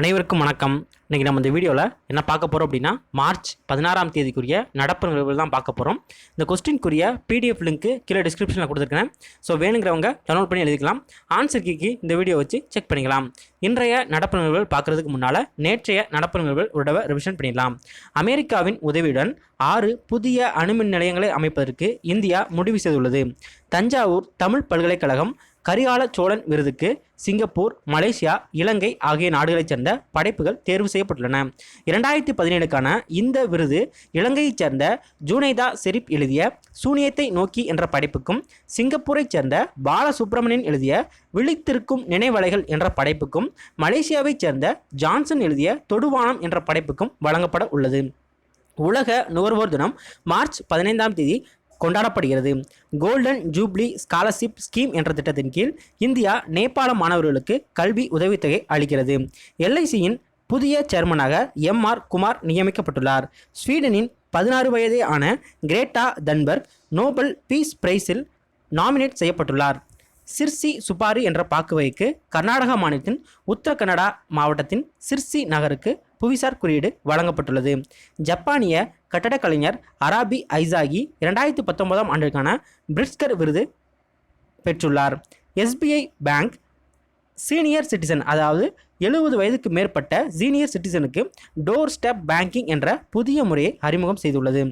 அனைவருக்கும் வணக்கம். இன்றைக்கி நம்ம இந்த வீடியோவில் என்ன பார்க்க போகிறோம் அப்படின்னா மார்ச் பதினாறாம் தேதிக்குரிய நடப்பு நிகழ்வுகள் தான் பார்க்க போகிறோம் இந்த கொஸ்டின்குரிய பிடிஎஃப் லிங்க்கு கீழே டிஸ்கிரிப்ஷனில் கொடுத்துருக்கேன் ஸோ வேணுங்கிறவங்க டவுன்லோட் பண்ணி எழுதிக்கலாம். ஆன்சர் கீக்கு இந்த வீடியோ வச்சு செக் பண்ணிக்கலாம். இன்றைய நடப்பு நிகழ்வுகள் பார்க்குறதுக்கு முன்னால் நேற்றைய நடப்பு நிகழ்வுகள் ஒரு தடவை ரிவிஷன் பண்ணிடலாம். அமெரிக்காவின் உதவியுடன் ஆறு புதிய அணுமின் நிலையங்களை அமைப்பதற்கு இந்தியா முடிவு செய்துள்ளது. தஞ்சாவூர் தமிழ் பல்கலைக்கழகம் கரிகால சோழன் விருதுக்கு சிங்கப்பூர் மலேசியா இலங்கை ஆகிய நாடுகளைச் சேர்ந்த படைப்புகள் தேர்வு செய்யப்பட்டுள்ளன. இரண்டாயிரத்தி பதினேழுக்கான இந்த விருது இலங்கையைச் சேர்ந்த ஜூனைதா செரிப் எழுதிய சூனியத்தை நோக்கி என்ற படைப்புக்கும் சிங்கப்பூரைச் சேர்ந்த பாலசுப்ரமணியன் எழுதிய விழித்திருக்கும் நினைவலைகள் என்ற படைப்புக்கும் மலேசியாவைச் சேர்ந்த ஜான்சன் எழுதிய தொடுவானம் என்ற படைப்புக்கும் வழங்கப்பட உள்ளது. உலக நுகர்வோர் தினம் மார்ச் பதினைந்தாம் தேதி கொண்டாடப்படுகிறது. கோல்டன் ஜூப்ளி ஸ்காலர்ஷிப் ஸ்கீம் என்ற திட்டத்தின் கீழ் இந்தியா நேபாள மாணவர்களுக்கு கல்வி உதவித்தொகை அளிக்கிறது. எல்ஐசியின் புதிய சேர்மனாக எம் ஆர் குமார் நியமிக்கப்பட்டுள்ளார். ஸ்வீடனின் பதினாறு வயதே ஆன கிரேட்டா தன்பர்க் நோபல் பீஸ் பிரைஸில் நாமினேட் செய்யப்பட்டுள்ளார். சிர்சி சுபாரி என்ற பாக்குவைக்கு கர்நாடக மாநிலத்தின் உத்தர கன்னடா மாவட்டத்தின் சிர்சி நகருக்கு புவிசார் குறியீடு வழங்கப்பட்டுள்ளது. ஜப்பானிய கட்டடக்கலைஞர் அராபி ஐசாகி இரண்டாயிரத்தி பத்தொன்பதாம் ஆண்டிற்கான பிரிட்ஸ்கர் விருது பெற்றுள்ளார். எஸ்பிஐ பேங்க் சீனியர் சிட்டிசன் அதாவது எழுபது வயதுக்கு மேற்பட்ட சீனியர் சிட்டிசனுக்கு டோர் ஸ்டெப் பேங்கிங் என்ற புதிய முறையை அறிமுகம் செய்துள்ளது.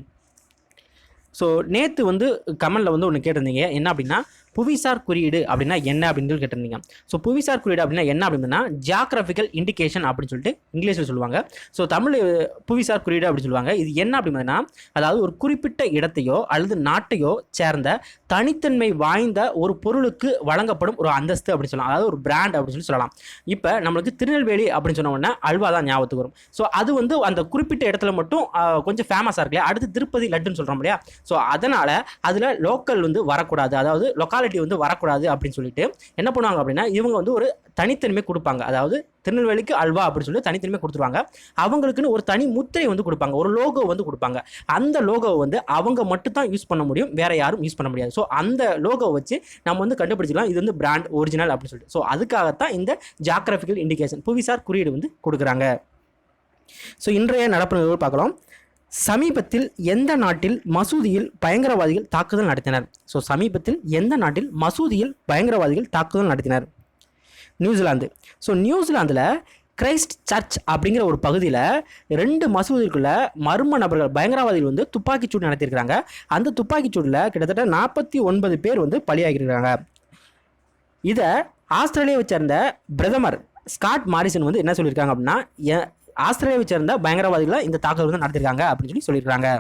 ஸோ நேற்று வந்து கமெண்டில் வந்து ஒன்று கேட்டிருந்தீங்க. என்ன அப்படின்னா புவிசார் குறியீடு அப்படின்னா என்ன அப்படின்னு சொல்லி கேட்டிருந்தீங்க. ஸோ புவிசார் குறியீடு அப்படின்னா என்ன அப்படின்னா ஜியாகிரபிக்கல் இண்டிகேஷன் அப்படின்னு சொல்லிட்டு இங்கிலீஷில் சொல்லுவாங்க. ஸோ தமிழ் புவிசார் குறியீடு அப்படின்னு சொல்லுவாங்க. இது என்ன அப்படின்னா அதாவது ஒரு குறிப்பிட்ட இடத்தையோ அல்லது நாட்டையோ சேர்ந்த தனித்தன்மை வாய்ந்த ஒரு பொருளுக்கு வழங்கப்படும் ஒரு அந்தஸ்து அப்படின்னு சொல்லலாம். அதாவது ஒரு பிராண்ட் அப்படின்னு சொல்லி சொல்லலாம். இப்போ நம்மளுக்கு திருநெல்வேலி அப்படின்னு சொன்ன உடனே அல்வா தான் ஞாபகத்துக்கு வரும். ஸோ அது வந்து அந்த குறிப்பிட்ட இடத்துல மட்டும் கொஞ்சம் ஃபேமஸாக இருக்கு அடுத்து திருப்பதி லட்டுன்னு சொல்கிறோம் இல்லையா? ஸோ அதனால் அதில் லோக்கல் வந்து வரக்கூடாது. அதாவது லொக்காலிட்டி வந்து வரக்கூடாது அப்படின்னு சொல்லிட்டு என்ன பண்ணுவாங்க அப்படின்னா இவங்க வந்து ஒரு தனித்தன்மை கொடுப்பாங்க. அதாவது திருநெல்வேலிக்கு அல்வா அப்படின்னு சொல்லி தனித்தன்மை கொடுத்துருவாங்க. அவங்களுக்குன்னு ஒரு தனி முத்திரை வந்து கொடுப்பாங்க. ஒரு லோகோ வந்து கொடுப்பாங்க. அந்த லோகோவை வந்து அவங்க மட்டும் தான் யூஸ் பண்ண முடியும். வேற யாரும் யூஸ் பண்ண முடியாது. ஸோ அந்த லோகோ வச்சு நம்ம வந்து கண்டுபிடிச்சிக்கலாம். இது வந்து பிராண்ட் ஒரிஜினல் அப்படின்னு சொல்லிட்டு. ஸோ அதுக்காகத்தான் இந்த ஜாகிரபிக்கல் இண்டிகேஷன் புவிசார் குறியீடு வந்து கொடுக்குறாங்க. ஸோ இன்றைய நடப்பு நிகழ்வு பார்க்கலாம். சமீபத்தில் எந்த நாட்டில் மசூதியில் பயங்கரவாதிகள் தாக்குதல் நடத்தினர்? ஸோ சமீபத்தில் எந்த நாட்டில் மசூதியில் பயங்கரவாதிகள் தாக்குதல் நடத்தினர்? நியூசிலாந்து ஸோ நியூசிலாந்தில் கிரைஸ்ட் சர்ச் அப்படிங்கிற ஒரு பகுதியில் ரெண்டு மசூதிக்குள்ளே மர்ம நபர்கள் பயங்கரவாதிகள் வந்து துப்பாக்கிச்சூடு நடத்தியிருக்கிறாங்க. அந்த துப்பாக்கிச்சூடில் கிட்டத்தட்ட நாற்பத்தி ஒன்பது பேர் வந்து பலியாகியிருக்கிறாங்க. இதை ஆஸ்திரேலியாவை சேர்ந்த பிரதமர் ஸ்காட் மாரிசன் வந்து என்ன சொல்லியிருக்காங்க அப்படின்னா ஆஸ்திரேலியாவை சேர்ந்த பயங்கரவாதிகளை இந்த தாக்குதல் வந்து நடத்திருக்காங்க அப்படின்னு சொல்லி சொல்லியிருக்காங்க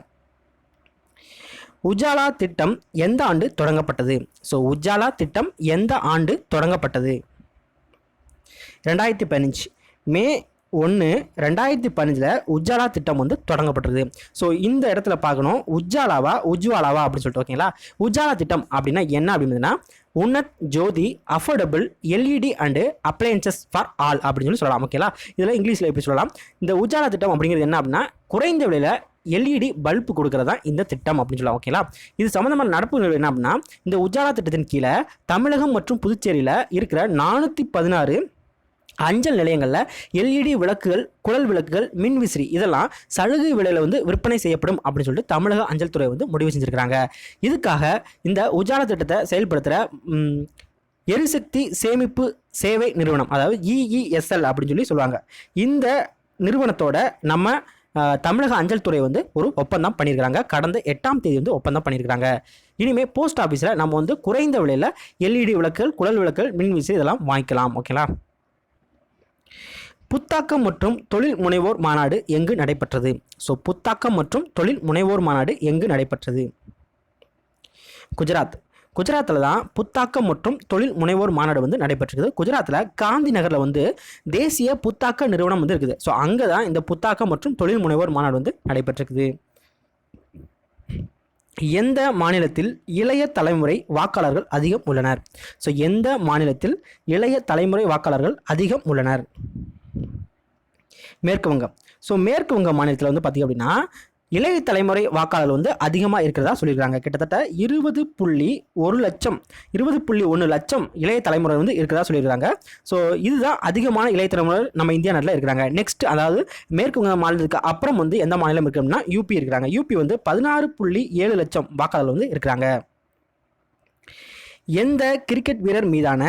உஜாலா திட்டம் எந்த ஆண்டு தொடங்கப்பட்டது? ஸோ உஜாலா திட்டம் எந்த ஆண்டு தொடங்கப்பட்டது? ரெண்டாயிரத்தி பதினஞ்சு. மே ஒன்று ரெண்டாயிரத்தி பதினஞ்சில் உஜாலா திட்டம் வந்து தொடங்கப்பட்டது. ஸோ இந்த இடத்துல பார்க்கணும். உஜாலாவா உஜ்வாலாவா அப்படின்னு சொல்லிட்டு ஓகேங்களா உஜாலா திட்டம் அப்படின்னா என்ன அப்படின்னா Unnat Jyoti affordable LED and appliances for all அப்படின்னு சொல்லி சொல்லலாம் ஓகேங்களா இதெல்லாம் இங்கிலீஷில் எப்படி சொல்லலாம்? இந்த உஜாலா திட்டம் அப்படிங்கிறது என்ன அப்படின்னா குறைந்த விலையில் எல்இடி பல்ப் கொடுக்கறது தான் இந்த திட்டம் அப்படின்னு சொல்லலாம் ஓகேங்களா இது சம்மந்தமான நடப்பு நிகழ்வு என்ன அப்படின்னா இந்த உஜாலா திட்டத்தின் கீழே தமிழகம் மற்றும் புதுச்சேரியில் இருக்கிற நானூற்றி பதினாறு அஞ்சல் நிலையங்களில் எல்இடி விளக்குகள் குழல் விளக்குகள் மின்விசிறி இதெல்லாம் சலுகை விலையில் வந்து விற்பனை செய்யப்படும் அப்படின்னு சொல்லிட்டு தமிழக அஞ்சல் துறை வந்து முடிவு செஞ்சுருக்கிறாங்க. இதுக்காக இந்த உஜால திட்டத்தை செயல்படுத்துகிற எரிசக்தி சேமிப்பு சேவை நிறுவனம் அதாவது இஇஎஸ்எல் அப்படின்னு சொல்லி சொல்லுவாங்க. இந்த நிறுவனத்தோட நம்ம தமிழக அஞ்சல் துறை வந்து ஒரு ஒப்பந்தம் பண்ணியிருக்கிறாங்க கடந்த எட்டாம் தேதி வந்து ஒப்பந்தம் பண்ணியிருக்கிறாங்க இனிமேல் போஸ்ட் ஆஃபீஸில் நம்ம வந்து குறைந்த விலையில் எல்இடி விளக்குகள் குழல் விளக்குகள் மின்விசி இதெல்லாம் வாங்கிக்கலாம். ஓகேங்களா? புத்தாக்கம் மற்றும் தொழில் முனைவோர் மாநாடு எங்கு நடைபெற்றது? ஸோ புத்தாக்கம் மற்றும் தொழில் முனைவோர் மாநாடு எங்கு நடைபெற்றது? குஜராத். குஜராத்தில் தான் புத்தாக்கம் மற்றும் தொழில் முனைவோர் மாநாடு வந்து நடைபெற்றிருக்குது. குஜராத்தில் காந்தி நகரில் வந்து தேசிய புத்தாக்க நிறுவனம் வந்து இருக்குது. ஸோ அங்கே தான் இந்த புத்தாக்கம் மற்றும் தொழில் முனைவோர் மாநாடு வந்து நடைபெற்றிருக்குது. எந்த மாநிலத்தில் இளைய தலைமுறை வாக்காளர்கள் அதிகம் உள்ளனர்? ஸோ எந்த மாநிலத்தில் இளைய தலைமுறை வாக்காளர்கள் அதிகம் உள்ளனர்? மேற்கு வங்கம் ஸோ மேற்கு வங்க மாநிலத்தில் வந்து பார்த்திங்க அப்படின்னா இளைய தலைமுறை வாக்காளர் வந்து அதிகமாக இருக்கிறதா சொல்லியிருக்காங்க. கிட்டத்தட்ட இருபது புள்ளி ஒரு லட்சம் இருபது புள்ளி ஒன்று லட்சம் இளைய தலைமுறை வந்து இருக்கிறதா சொல்லியிருக்காங்க. ஸோ இதுதான் அதிகமான இளைய தலைமுறை நம்ம இந்தியா நாட்டில் இருக்கிறாங்க. நெக்ஸ்ட் அதாவது மேற்கு வங்க மாநிலத்துக்கு அப்புறம் வந்து எந்த மாநிலம் இருக்குன்னா யூபி இருக்கிறாங்க. யூபி வந்து பதினாறு புள்ளி ஏழு லட்சம் வாக்காளர் வந்து இருக்கிறாங்க. எந்த கிரிக்கெட் வீரர் மீதான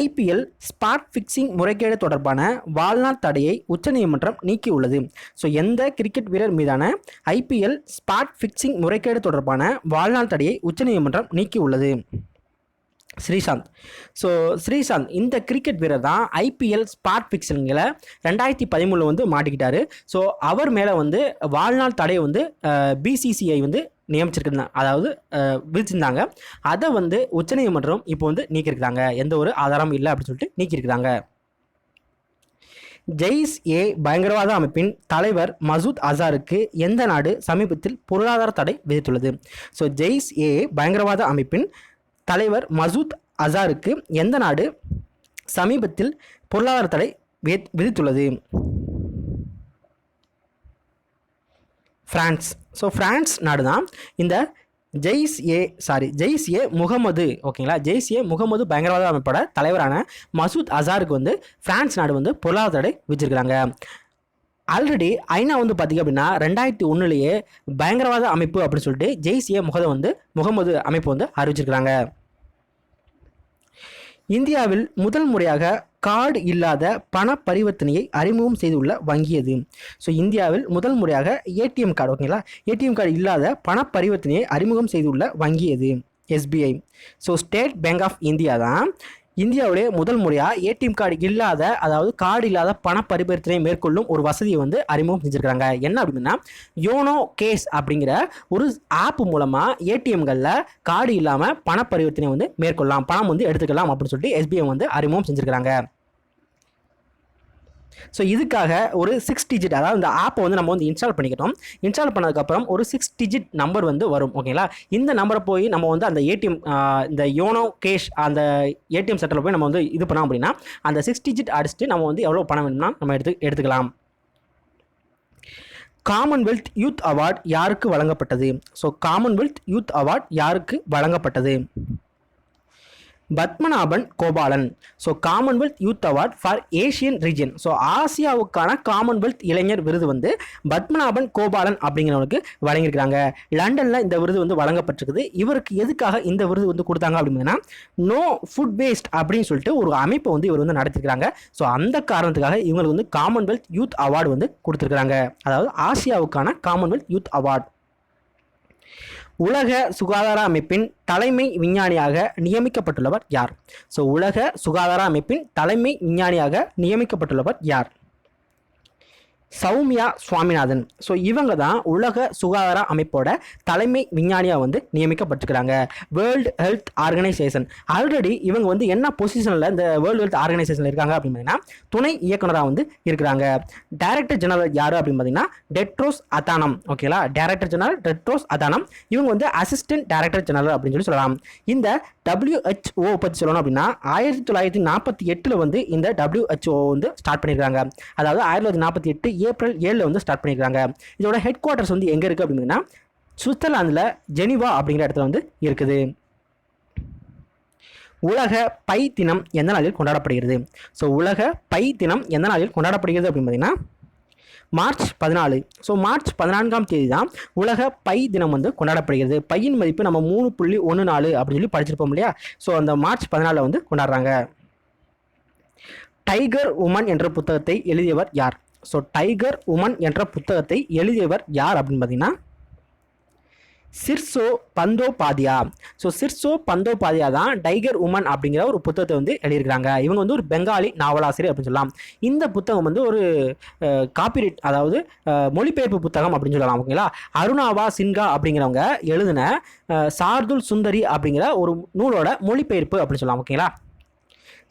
ஐபிஎல் ஸ்பாட் ஃபிக்சிங் முறைகேடு தொடர்பான வாழ்நாள் தடையை உச்சநீதிமன்றம் நீக்கியுள்ளது. ஸோ எந்த கிரிக்கெட் வீரர் மீதான ஐபிஎல் ஸ்பாட் ஃபிக்ஸிங் முறைகேடு தொடர்பான வாழ்நாள் தடையை உச்சநீதிமன்றம் நீக்கியுள்ளது. ஸ்ரீசாந்த். ஸோ ஸ்ரீசாந்த் இந்த கிரிக்கெட் வீரர் தான் ஐபிஎல் ஸ்பாட் ஃபிக்ஸிங்கில் ரெண்டாயிரத்தி பதிமூணில் வந்து மாட்டிக்கிட்டாரு. ஸோ அவர் மேலே வந்து வாழ்நாள் தடை வந்து பிசிசிஐ வந்து நியமிச்சிருக்காங்க அதாவது விதிச்சிருந்தாங்க. அதை வந்து உச்சநீதிமன்றம் இப்போ வந்து நீக்கியிருக்கிறாங்க. எந்த ஒரு ஆதாரமும் இல்லை அப்படின்னு சொல்லிட்டு நீக்கியிருக்காங்க ஜெய்ஸ் ஏ. பயங்கரவாத அமைப்பின் தலைவர் மசூத் அசாருக்கு எந்த நாடு சமீபத்தில் பொருளாதார தடை விதித்துள்ளது? ஸோ ஜெய்ஸ் ஏ. பயங்கரவாத அமைப்பின் தலைவர் மசூத் அசாருக்கு எந்த நாடு சமீபத்தில் பொருளாதார தடை விதி- விதித்துள்ளது? ஃப்ரான்ஸ். ஸோ ஃப்ரான்ஸ் நாடு தான் இந்த ஜெய்ஸ் ஏ சாரி ஜெய்ஸ் ஏ முகமது ஓகேங்களா ஜெய்ஸ் ஏ முகமது பயங்கரவாத அமைப்போட தலைவரான மசூத் அசாருக்கு வந்து ஃப்ரான்ஸ் நாடு வந்து பொருளாதார தடை விதிச்சிருக்கிறாங்க. ஆல்ரெடி ஐநா வந்து பார்த்திங்க அப்படின்னா ரெண்டாயிரத்தி ஒன்றுலேயே பயங்கரவாத அமைப்பு அப்படின்னு சொல்லிட்டு ஜெய்ஸ் ஏ முகத வந்து முகமது அமைப்பு வந்து அறிவிச்சிருக்கிறாங்க. இந்தியாவில் முதல் முறையாக கார்டு இல்லாத பண பரிவர்த்தனையை அறிமுகம் செய்துள்ள வங்கி எது ஸோ இந்தியாவில் முதல் முறையாக ஏடிஎம் கார்டு ஓகேங்களா ஏடிஎம் கார்டு இல்லாத பண பரிவர்த்தனையை அறிமுகம் செய்துள்ள வங்கி எது SBI so State Bank of India தான் இந்தியாவிலே முதல் முறையாக ஏடிஎம் கார்டு இல்லாத அதாவது கார்டு இல்லாத பண பரிவர்த்தனை மேற்கொள்ளும் ஒரு வசதியை வந்து அறிமுகம் செஞ்சுருக்காங்க என்ன அப்படின்னா யோனோ கேஸ் அப்படிங்கிற ஒரு ஆப் மூலமாக ஏடிஎம்களில் கார்டு இல்லாமல் பண பரிவர்த்தனை வந்து மேற்கொள்ளலாம். பணம் வந்து எடுத்துக்கலாம் அப்படின்னு சொல்லிட்டு எஸ்பிஐ வந்து அறிமுகம் செஞ்சுருக்காங்க ஸோ இதுக்காக ஒரு சிக்ஸ் டிஜிட் அதாவது இந்த ஆப்பை வந்து நம்ம வந்து இன்ஸ்டால் பண்ணிக்கிட்டோம். இன்ஸ்டால் பண்ணதுக்கப்புறம் ஒரு சிக்ஸ் டிஜிட் நம்பர் வந்து வரும் ஓகேங்களா இந்த நம்பரை போய் நம்ம வந்து அந்த ஏடிஎம் இந்த யோனோ கேஷ் அந்த ஏடிஎம் செட்டில் போய் நம்ம வந்து இது பண்ணோம் அப்படின்னா அந்த சிக்ஸ் டிஜிட் அடிச்சுட்டு நம்ம வந்து எவ்வளோ பணம் வேணும்னா நம்ம எடுத்து எடுத்துக்கலாம். காமன்வெல்த் யூத் அவார்ட் யாருக்கு வழங்கப்பட்டது? ஸோ காமன்வெல்த் யூத் அவார்ட் யாருக்கு வழங்கப்பட்டது? Padmanabhan Gopalan. So Commonwealth youth award for Asian region so ஆசியாவுக்கான Commonwealth இளைஞர் விருது வந்து பத்மநாபன் கோபாலன் அப்படிங்கிறவனுக்கு வழங்கியிருக்காங்க லண்டனில் இந்த விருது வந்து வழங்கப்பட்டிருக்குது. இவருக்கு எதுக்காக இந்த விருது வந்து கொடுத்தாங்க அப்படின்னா நோ ஃபுட் வேஸ்ட் அப்படின்னு சொல்லிட்டு ஒரு அமைப்பை வந்து இவர் வந்து நடத்திருக்கிறாங்க ஸோ அந்த காரணத்துக்காக இவங்களுக்கு வந்து காமன்வெல்த் யூத் அவார்டு வந்து கொடுத்துருக்குறாங்க. அதாவது ஆசியாவுக்கான காமன்வெல்த் யூத் அவார்ட் உலக சுகாதார அமைப்பின் தலைமை விஞ்ஞானியாக நியமிக்கப்பட்டுள்ளவர் யார்? ஸோ உலக சுகாதார அமைப்பின் தலைமை விஞ்ஞானியாக நியமிக்கப்பட்டுள்ளவர் யார்? சௌமியா சுவாமிநாதன். ஸோ இவங்க தான் உலக சுகாதார அமைப்போட தலைமை விஞ்ஞானியாக வந்து நியமிக்கப்பட்டிருக்கிறாங்க. வேர்ல்டு ஹெல்த் ஆர்கனைசேஷன் ஆல்ரெடி இவங்க வந்து என்ன பொசிஷனில் இந்த வேர்ல்டு ஹெல்த் ஆர்கனைசேஷனில் இருக்காங்க அப்படின்னா துணை இயக்குனராக வந்து இருக்கிறாங்க. டைரக்டர் ஜெனரல் யார் அப்படின்னு பார்த்தீங்கன்னா டெட்ரோஸ் அதானம். ஓகேங்களா டைரக்டர் ஜெனரல் டெட்ரோஸ் அதானம். இவங்க வந்து அசிஸ்டன்ட் டைரக்டர் ஜெனரல் அப்படின்னு சொல்லி சொல்லலாம். இந்த டபிள்யூஹெச்ஓ பற்றி சொல்லணும் அப்படின்னா ஆயிரத்தி தொள்ளாயிரத்தி நாற்பத்தி எட்டில் வந்து இந்த டபிள்யூஹெச்ஓ வந்து ஸ்டார்ட் பண்ணியிருக்காங்க அதாவது ஆயிரத்தி தொள்ளாயிரத்தி நாற்பத்தி எட்டு ஏப்ரல் ஏழில் வந்து ஸ்டார்ட் பண்ணியிருக்காங்க இதோட ஹெட் குவார்ட்டர்ஸ் வந்து எங்கே இருக்குது அப்படின்னா சுவிட்சர்லாந்தில் ஜெனிவா அப்படிங்கிற இடத்துல வந்து இருக்குது. உலக பை தினம் எந்த நாளில் கொண்டாடப்படுகிறது? ஸோ உலக பை தினம் எந்த நாளில் கொண்டாடப்படுகிறது அப்படின்னு பார்த்தீங்கன்னா மார்ச் பதினாலு. ஸோ மார்ச் பதினான்காம் தேதி தான் உலக பை தினம் வந்து கொண்டாடப்படுகிறது. பையின் மதிப்பு நம்ம மூணு புள்ளி ஒன்று நாலு அப்படின்னு சொல்லி படிச்சிருப்போம் இல்லையா? ஸோ அந்த மார்ச் பதினாலில் வந்து கொண்டாடுறாங்க. டைகர் உமன் என்ற புத்தகத்தை எழுதியவர் யார்? ஸோ டைகர் உமன் என்ற புத்தகத்தை எழுதியவர் யார் அப்படின்னு பார்த்தீங்கன்னா சிர்சோ பந்தோபாதியா. ஸோ சிர்சோ பந்தோபாதியா தான் டைகர் உமன் அப்படிங்கிற ஒரு புத்தகத்தை வந்து எழுதியிருக்கிறாங்க. இவங்க வந்து ஒரு பெங்காலி நாவலாசிரியர் அப்படின்னு சொல்லலாம். இந்த புத்தகம் வந்து ஒரு காப்பிரைட் அதாவது மொழிபெயர்ப்பு புத்தகம் அப்படின்னு சொல்லலாம் ஓகேங்களா? அருணாவா சின்கா அப்படிங்கிறவங்க எழுதின சார்துல் சுந்தரி அப்படிங்கிற ஒரு நூலோட மொழிபெயர்ப்பு அப்படின்னு சொல்லலாம் ஓகேங்களா?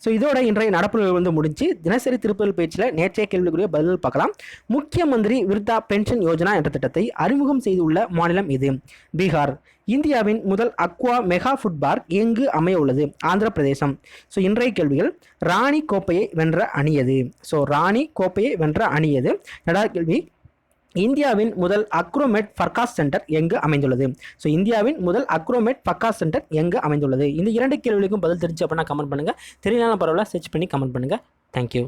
ஸோ இதோட இன்றைய நடப்பு வந்து முடிஞ்சு தினசரி திருப்பதி பேச்சில் நேற்றைய கேள்விக்குரிய பதில் பார்க்கலாம். முக்கிய மந்திரி விருத்தா பென்ஷன் யோஜனா என்ற திட்டத்தை அறிமுகம் செய்துள்ள மாநிலம் இது. பீகார். இந்தியாவின் முதல் அக்வா மெகா ஃபுட் பார்க் எங்கு அமைய உள்ளது? ஆந்திர பிரதேசம் ஸோ இன்றைய கேள்விகள் ராணி கோப்பையை வென்ற அணி எது? ஸோ ராணி கோப்பையை வென்ற அணியது ரெண்டாவது கேள்வி இந்தியாவின் முதல் அக்ரோமேட் ஃபர்காஸ் சென்டர் எங்கு அமைந்துள்ளது? ஸோ இந்தியாவின் முதல் அக்ரோமேட் ஃபர்காஸ் சென்டர் எங்கு அமைந்துள்ளது? இந்த இரண்டு கேள்விகளுக்கும் பதில் தெரிஞ்சு அப்படின்னா கமெண்ட் பண்ணுங்கள் தெரியலான பரவாயில்ல சர்ச் பண்ணி கமெண்ட் பண்ணுங்கள் தேங்க்யூ